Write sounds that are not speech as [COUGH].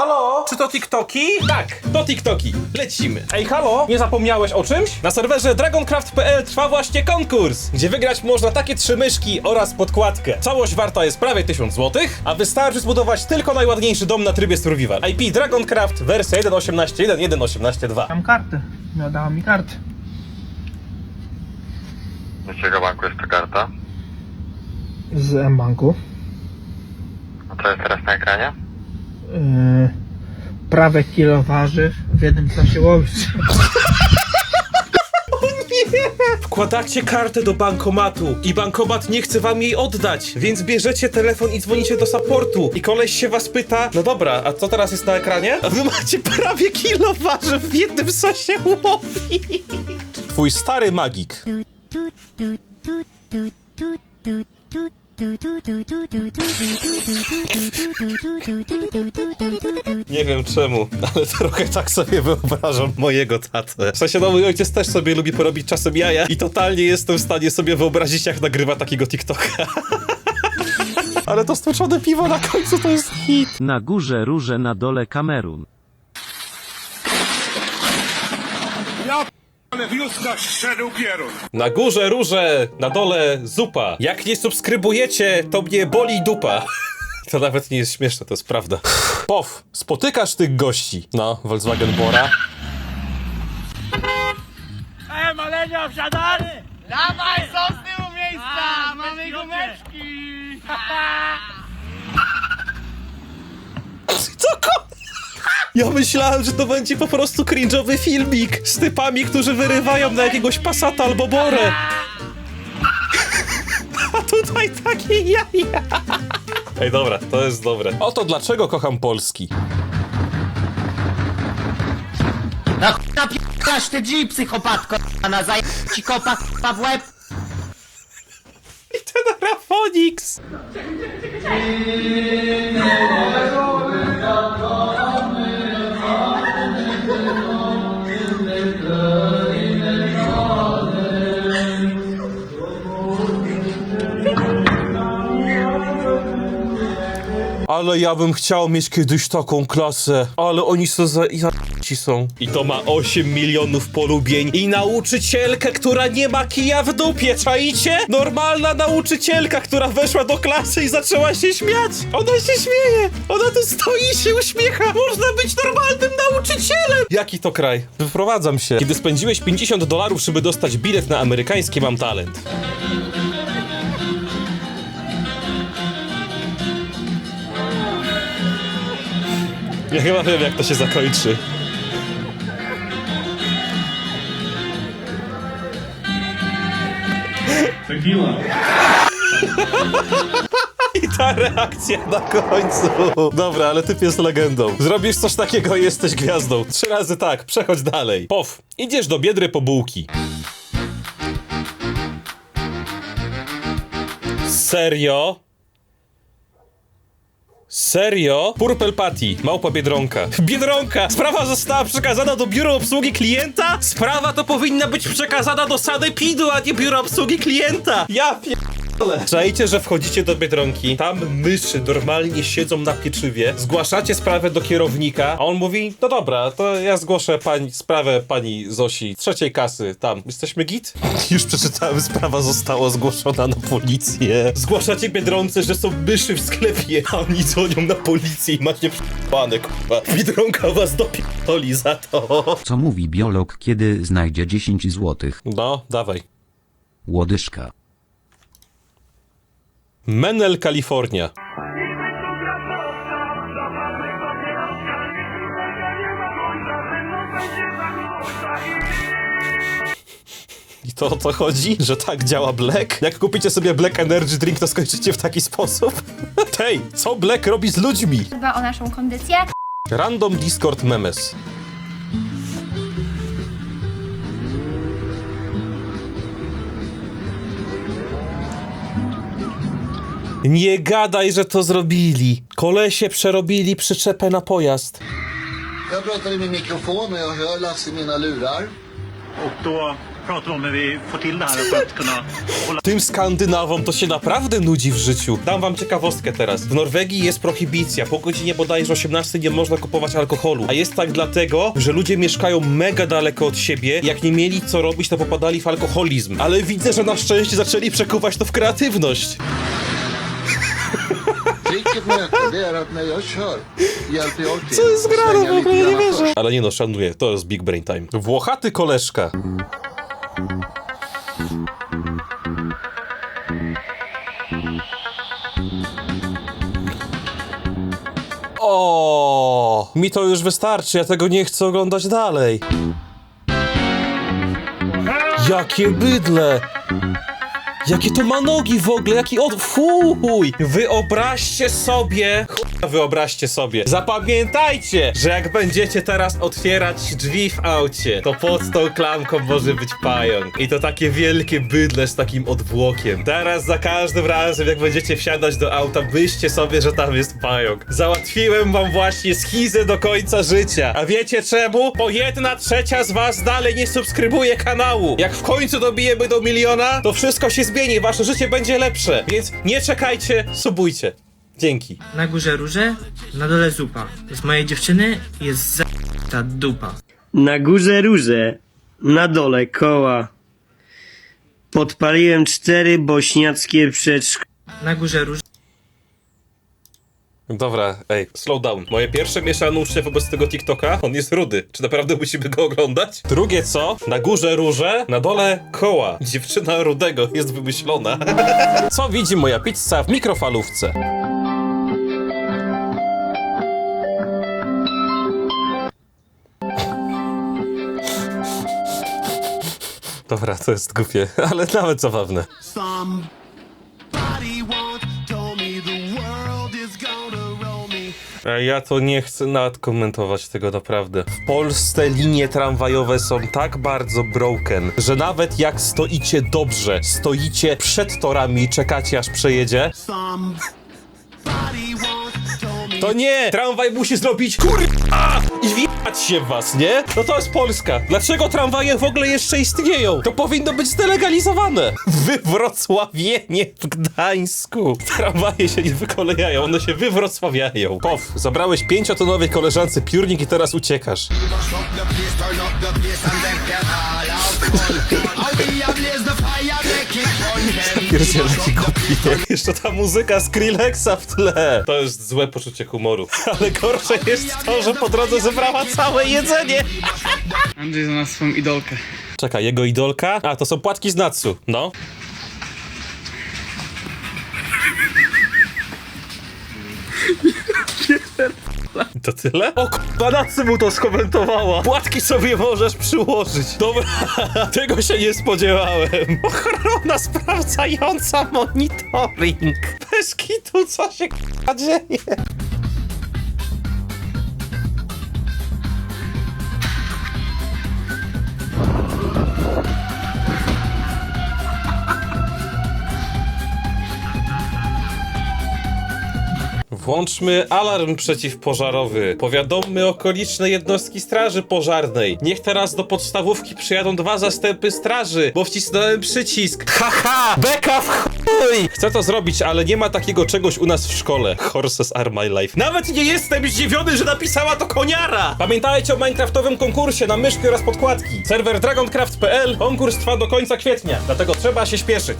Halo? Czy to TikToki? Tak, to TikToki. Lecimy. Ej, halo? Nie zapomniałeś o czymś? Na serwerze dragoncraft.pl trwa właśnie konkurs, gdzie wygrać można takie trzy myszki oraz podkładkę. Całość warta jest prawie 1000 zł, a wystarczy zbudować tylko najładniejszy dom na trybie survival. IP Dragoncraft wersja 1.18.1, 1.18.2. Mam kartę. No, dała mi kartę. Z jakiego banku jest ta karta? Z M-Banku. A co jest teraz na ekranie? Yy, prawe kilo warzyw w jednym czasie łowić. [LAUGHS] Wkładacie kartę do bankomatu i bankomat nie chce wam jej oddać, więc bierzecie telefon i dzwonicie do supportu i koleś się was pyta, no dobra, a co teraz jest na ekranie? A wy macie prawie kilo warzyw w jednym sosie łowi. Twój stary magik. Nie wiem czemu, ale trochę tak sobie wyobrażam mojego tatę. W sensie, no mój ojciec też sobie lubi porobić czasem jaja i totalnie jestem w stanie sobie wyobrazić, jak nagrywa takiego TikToka. [LAUGHS] Ale to stłoczone piwo na końcu to jest hit. Na górze róże, na dole Kamerun. Ale wioska szedł pierun. Na górze róże, na dole zupa. Jak nie subskrybujecie, to mnie boli dupa. [LAUGHS] To nawet nie jest śmieszne, to jest prawda. Pow, spotykasz tych gości. No, Volkswagen Bora. Dawaj, są z tyłu miejsca! mamy gumeczki! [LAUGHS] Co ko... Ja myślałem, że to będzie po prostu cringe'owy filmik z typami, którzy wyrywają na jakiegoś pasata albo borę. [LAUGHS] A tutaj takie jaja. Ej, dobra, to jest dobre. Oto dlaczego kocham Polski. Na ch... napierasz ty G, psychopatko! A na zaj... ci kopa k***a w łeb! I ten Rafonix. Ale ja bym chciał mieć kiedyś taką klasę. Ale oni są za... Ja... Ci są. I to ma 8 milionów polubień. I nauczycielkę, która nie ma kija w dupie, czaicie? Normalna nauczycielka, która weszła do klasy i zaczęła się śmiać. Ona się śmieje. Ona tu stoi i się uśmiecha. Można być normalnym nauczycielem. Jaki to kraj? Wyprowadzam się. Kiedy spędziłeś 50 dolarów, żeby dostać bilet na amerykańskie Mam Talent. Ja chyba wiem, jak to się zakończy. [LAUGHS] I ta reakcja na końcu. Dobra, ale typ jest legendą. Zrobisz coś takiego i jesteś gwiazdą. Trzy razy tak, przechodź dalej. Pow, idziesz do Biedry po bułki. Serio? Serio? Purple Patty, małpa Biedronka. [LAUGHS] Biedronka! Sprawa została przekazana do biura obsługi klienta? Sprawa to powinna być przekazana do Sanepidu, a nie biura obsługi klienta! Ja pierdolę! Czajcie, że wchodzicie do Biedronki, tam myszy normalnie siedzą na pieczywie, zgłaszacie sprawę do kierownika, a on mówi, no dobra, to ja zgłoszę pani, sprawę pani Zosi, trzeciej kasy, tam. Jesteśmy git? [LAUGHS] Już przeczytałem, sprawa została zgłoszona na policję. Zgłaszacie Biedronce, że są myszy w sklepie, a oni dzwonią na policję i macie p***ane, kurwa. Biedronka was dopierdoli za to. Co mówi biolog, kiedy znajdzie 10 złotych? No, dawaj. Łodyżka. Menel, Kalifornia. I to o to chodzi, że tak działa Black? Jak kupicie sobie Black Energy Drink, to skończycie w taki sposób? [LAUGHS] Tej, co Black robi z ludźmi? dba o naszą kondycję. Random Discord Memes. Nie gadaj, że to zrobili. Kolesie przerobili przyczepę na pojazd. Jag pratar i min mikrofon och jag hör Lasse i mina lurar. Och då pratar vi om när vi får till det här för att kunna hålla Tym Skandynawom to się naprawdę nudzi w życiu. Dam wam ciekawostkę teraz. W Norwegii jest prohibicja. Po godzinie bodajże 18 nie można kupować alkoholu. A jest tak dlatego, że ludzie mieszkają mega daleko od siebie. Jak nie mieli co robić, to popadali w alkoholizm. Ale widzę, że na szczęście zaczęli przekuwać to w kreatywność. Tricket med det, det är att när jag kör hjälper jag till Co jest att grane svänga w ogóle? lite Nie grann wierzę. Ale nie no, szanuję. To jest Big Brain Time. Włochaty koleżka. O, mi to już wystarczy, ja tego nie chcę oglądać dalej. Jakie bydle! Jakie to ma nogi w ogóle, jaki od... Fuj! Wyobraźcie sobie... Wyobraźcie sobie. Zapamiętajcie, że jak będziecie teraz otwierać drzwi w aucie, to pod tą klamką może być pająk. I to takie wielkie bydle z takim odwłokiem. Teraz za każdym razem, jak będziecie wsiadać do auta, myślcie sobie, że tam jest pająk. Załatwiłem wam właśnie schizę do końca życia. A wiecie czemu? Bo jedna trzecia z was dalej nie subskrybuje kanału. Jak w końcu dobijemy do miliona, to wszystko się zmieni, wasze życie będzie lepsze. Więc nie czekajcie, subujcie. Dzięki. Na górze róże, na dole zupa. Z mojej dziewczyny jest za ta dupa. Na górze róże, na dole koła. Podpaliłem cztery bośniackie przedszkola. Na górze róże, Dobra, ej, slow down. Moje pierwsze mieszane uczucie wobec tego TikToka, on jest rudy. Czy naprawdę musimy go oglądać? Drugie co? Na górze róże, na dole koła. Dziewczyna rudego jest wymyślona. [LAUGHS] co widzi moja pizza w mikrofalówce? Dobra, to jest głupie, [LAUGHS] ale nawet zabawne. A ja to nie chcę nawet komentować tego naprawdę. W Polsce linie tramwajowe są tak bardzo broken, że nawet jak stoicie dobrze, stoicie przed torami i czekacie aż przejedzie, to nie! Tramwaj musi zrobić kurwa i wjechać się w was, nie? No to jest Polska. Dlaczego tramwaje w ogóle jeszcze istnieją? To powinno być zdelegalizowane. [LAUGHS] Wywrocławienie w Gdańsku. Tramwaje się nie wykolejają, one się wywrocławiają. Pow, zabrałeś pięciotonowej koleżance piórnik i teraz uciekasz. Pierdziele, jaki głupi. Jeszcze ta muzyka Skrillexa w tle. To jest złe poczucie humoru. [LAUGHS] Ale gorsze jest to, że po drodze zebrała całe jedzenie. Andrzej znalazł swoją idolkę. Czekaj, jego idolka? A, to są płatki z Natsu. No. [LAUGHS] I To tyle? O k***a, mu to skomentowała. Płatki sobie możesz przyłożyć. Dobra, [LAUGHS] tego się nie spodziewałem. [LAUGHS] Ochrona sprawdzająca monitoring. Bez kitu, co się k***a dzieje? Włączmy alarm przeciwpożarowy. Powiadommy okoliczne jednostki straży pożarnej. Niech teraz do podstawówki przyjadą dwa zastępy straży, bo wcisnąłem przycisk. Haha! Beka w chuj! Chcę to zrobić, ale nie ma takiego czegoś u nas w szkole. Horses are my life. Nawet nie jestem zdziwiony, że napisała to koniara! Pamiętajcie o minecraftowym konkursie na myszki oraz podkładki. Serwer dragoncraft.pl. Konkurs trwa do końca kwietnia, dlatego trzeba się śpieszyć.